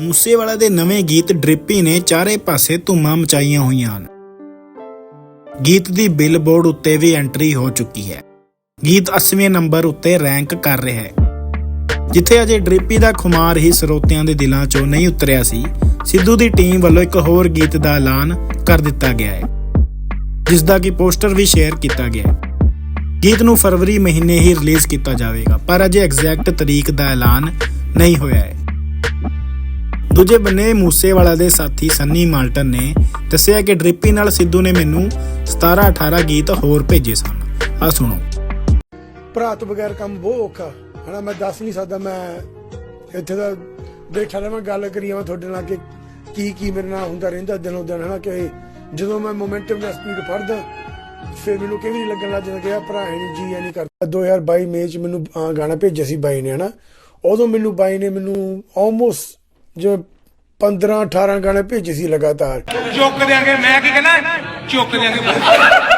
ਮੂਸੇਵਾਲਾ ਦੇ ਨਵੇਂ ਗੀਤ ਡ੍ਰਿਪੀ ਨੇ ਚਾਰੇ ਪਾਸੇ ਧੂਮਾਂ ਮਚਾਈਆਂ ਹੋਈਆਂ ਹਨ। ਗੀਤ ਦੀ ਬਿਲਬੋਰਡ ਉੱਤੇ ਵੀ ਐਂਟਰੀ ਹੋ ਚੁੱਕੀ ਹੈ। ਗੀਤ 80ਵੇਂ ਨੰਬਰ ਉੱਤੇ ਰੈਂਕ ਕਰ ਰਿਹਾ ਹੈ। ਜਿੱਥੇ ਅਜੇ ਡ੍ਰਿਪੀ ਦਾ ਖੁਮਾਰ ਹੀ ਸਰੋਤਿਆਂ ਦੇ ਦਿਲਾਂ 'ਚੋਂ ਨਹੀਂ ਉਤਰਿਆ ਸੀ, ਸਿੱਧੂ ਦੀ ਟੀਮ ਵੱਲੋਂ ਇੱਕ ਹੋਰ ਗੀਤ ਦਾ ਐਲਾਨ ਕਰ ਦਿੱਤਾ ਗਿਆ ਹੈ। ਜਿਸ ਦਾ ਕਿ ਪੋਸਟਰ ਵੀ ਸ਼ੇਅਰ ਕੀਤਾ ਗਿਆ ਹੈ। ਗੀਤ ਨੂੰ ਫਰਵਰੀ ਮਹੀਨੇ ਹੀ ਰਿਲੀਜ਼ ਕੀਤਾ ਜਾਵੇਗਾ, ਪਰ ਅਜੇ ਐਗਜ਼ੈਕਟ ਤਰੀਕ ਦਾ ਐਲਾਨ ਨਹੀਂ ਹੋਇਆ ਹੈ। ਦੂਜੇ ਬੰਨੇ ਮੂਸੇਵਾਲਾ ਦੇ ਸਾਥੀ ਸੰਨੀ ਮਾਲਟਨ ਨੇ ਦੱਸਿਆ ਕਿ ਡ੍ਰਿਪੀ ਨਾਲ ਸਿੱਧੂ ਨੇ ਮੈਨੂੰ 17 18 ਗੀਤ ਹੋਰ ਭੇਜੇ ਸਨ। ਆ ਸੁਣੋ। ਭਰਾ ਤੋਂ ਬਗੈਰ ਕੰਮ ਬਹੁਤ ਔਖਾ। ਹਨਾ ਮੈਂ ਦੱਸ ਨਹੀਂ ਸਕਦਾ, ਮੈਂ ਇੱਥੇ ਦਾ ਬੈਠਾ ਰਹਾਂ, ਗੱਲ ਕਰੀ ਜਾਵਾਂ ਤੁਹਾਡੇ ਨਾਲ ਕਿ ਕੀ ਕੀ ਮੇਰੇ ਨਾਲ ਹੁੰਦਾ ਰਹਿੰਦਾ ਦਿਨੋਂ ਦਿਨ ਹਨਾ ਕਿ ਜਦੋਂ ਮੈਂ ਮੋਮੈਂਟਮ ਦਾ ਸਪੀਡ ਫੜਦਾ ਫਿਰ ਮੈਨੂੰ ਕਿਵੇਂ ਲੱਗਣ ਲੱਗ ਜਾਂਦਾ ਕਿ ਆ ਭਰਾ ਨਹੀਂ, ਜੀ ਨਹੀਂ ਕਰਦਾ। 2022 ਮਈ ਚ ਮੈਨੂੰ ਗਾਣਾ ਭੇਜਿਆ ਸੀ ਬਾਈ ਨੇ ਹਨਾ ਉਦੋਂ ਮੈਨੂੰ ਬਾਈ ਨੇ ਮੈਨੂੰ ਆਲਮੋਸਟ ਜੋ 15 18 ਗਾਣੇ ਭੇਜੇ ਸੀ ਲਗਾਤਾਰ। ਚੁੱਕ ਦਿਆਂਗੇ ਮੈਂ ਕੀ ਕਹਿਣਾ? ਚੁੱਕ ਦਿਆਂਗੇ।